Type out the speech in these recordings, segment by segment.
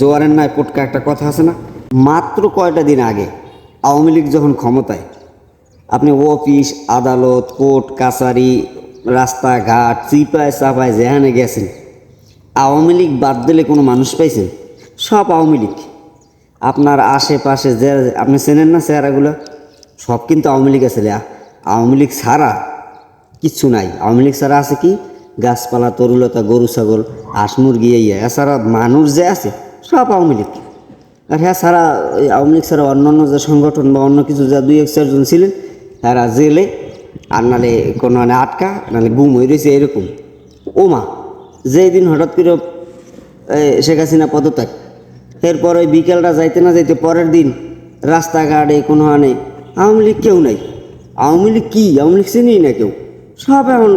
জোয়ারের নয় পটকা একটা কথা আছে না? মাত্র কয়টা দিন আগে আওয়ামী লীগ যখন ক্ষমতায়, আপনি অফিস, আদালত, কোর্ট, কাছারি, রাস্তাঘাট চিপায় চাপায় যেখানে গেছেন, আওয়ামী লীগ বাদ দিলে কোনো মানুষ পাইছেন? সব আওয়ামী লীগ। আপনার আশেপাশে যে, আপনি চেনেন না চেহারাগুলো? সব কিন্তু আওয়ামী লীগ আছে। আওয়ামী লীগ ছাড়া কিচ্ছু নাই। আওয়ামী লীগ ছাড়া আছে কি? গাছপালা, তরুলতা, গরু, ছাগল, হাঁস, মুরগি এই এছাড়া মানুষ যে আছে সব আওয়ামী লীগ। আর হ্যাঁ ওই আওয়ামী লীগ ছাড়া অন্যান্য যে সংগঠন বা অন্য কিছু, যা দুই এক চারজন ছিলেন, তারা জেলে, আর নালে কোনো মানে আটকা, নালে গুম হয়ে রয়েছে এরকম। ও মা যেই দিন হঠাৎ করে শেখ হাসিনা পদত্যাগ, এরপর ওই বিকেলটা যাইতে না যাইতে পরের দিন রাস্তাঘাটে কোনো হানে আওয়ামী লীগ কেউ নাই। আওয়ামী লীগ কী? আওয়ামী লীগ চিনি না কেউ? সব এখন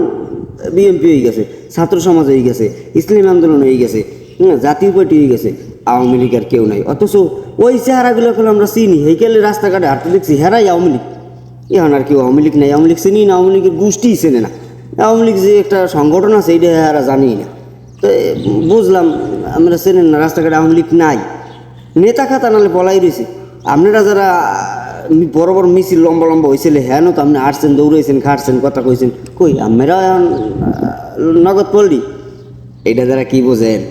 বিএনপি হয়ে গেছে, ছাত্র সমাজ হয়ে গেছে, ইসলামী আন্দোলন হয়ে গেছে হ্যাঁ জাতীয় পার্টি হয়ে গেছে। আওয়ামী লীগ আর কেউ নাই। অথচ ওই চেহারাগুলো এখন আমরা চিনি। হেকেলে রাস্তাঘাটে হাঁটতে দেখছি হেরাই আওয়ামী লীগ। এখন আর কেউ আওয়ামী লীগ নাই। আওয়ামী লীগ চিনি না, আওয়ামী লীগের গোষ্ঠীই চেনে না। আওয়ামী লীগ যে একটা সংগঠন আছে, এইটা এরা জানি না। তো বুঝলাম, আমরা চেনেন না, রাস্তাঘাটে আওয়ামী লীগ নাই। নেতা খাতা নাহলে বলাই রয়েছে। আপনারা যারা বড় বড় মিছিল লম্বা লম্বা হয়েছিল হ্যাঁ তো আপনি আসছেন দৌড়াইছেন, খাটছেন, কথা কইছেন। কই, আমরা নগদ পড়লি এটা যারা কি বোঝেন?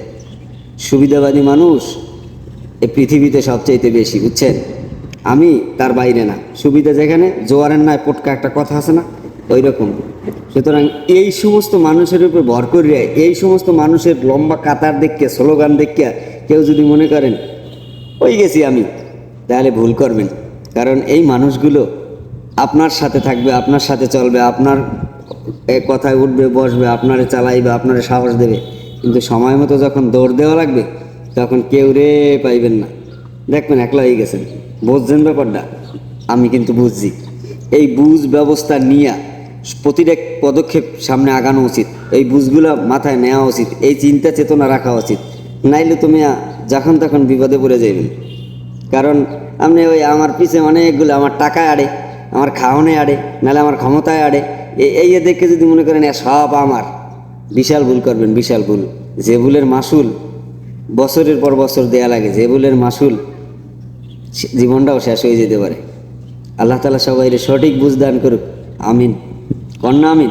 সুবিধাবাদী মানুষ এই পৃথিবীতে সবচাইতে বেশি, বুঝছেন? আমি তার বাইরে না। সুবিধা যেখানে, জোয়ারের নয় পটকা একটা কথা আছে না? ওই রকম সুতরাং এই সমস্ত মানুষের উপর ভর করিয়া, এই সমস্ত মানুষের লম্বা কাতার দেখিয়া, স্লোগান দেখিয়া কেউ যদি মনে করেন, ওই গেছি আমি, তাহলে ভুল করবেন। কারণ এই মানুষগুলো আপনার সাথে থাকবে, আপনার সাথে চলবে, আপনার কথায় উঠবে, বসবে, আপনারে চালাইবে, আপনারে সাহস দেবে। কিন্তু সময় মতো যখন দৌড় দেওয়া লাগবে, তখন কেউ রে পাইবেন না। দেখবেন একলা হয়ে গেছেন। বুঝছেন ব্যাপারটা? আমি কিন্তু বুঝছি। এই বুঝ ব্যবস্থা নিয়ে প্রতিটা পদক্ষেপ সামনে আগানো উচিত। এই বুঝগুলো মাথায় নেওয়া উচিত। এই চিন্তা চেতনা রাখা উচিত। নাইলে তুমি যখন তখন বিপদে পড়ে যাইবেন। কারণ আপনি ওই আমার পিছে অনেকগুলো আমার টাকায় আড়ে, আমার খাওয়ানে আড়ে, নাহলে আমার ক্ষমতায় আড়ে। এই দেখে যদি মনে করেন সব আমার। বিশাল ভুল করবেন, বিশাল ভুল। যে ভুলের মাসুল বছরের পর বছর দেয়া লাগে, যে ভুলের মাসুল জীবনটাও শেষ হয়ে যেতে পারে। আল্লাহ তালা সবাই সঠিক বুঝ দান করুক। আমিন। কন্যা আমিন।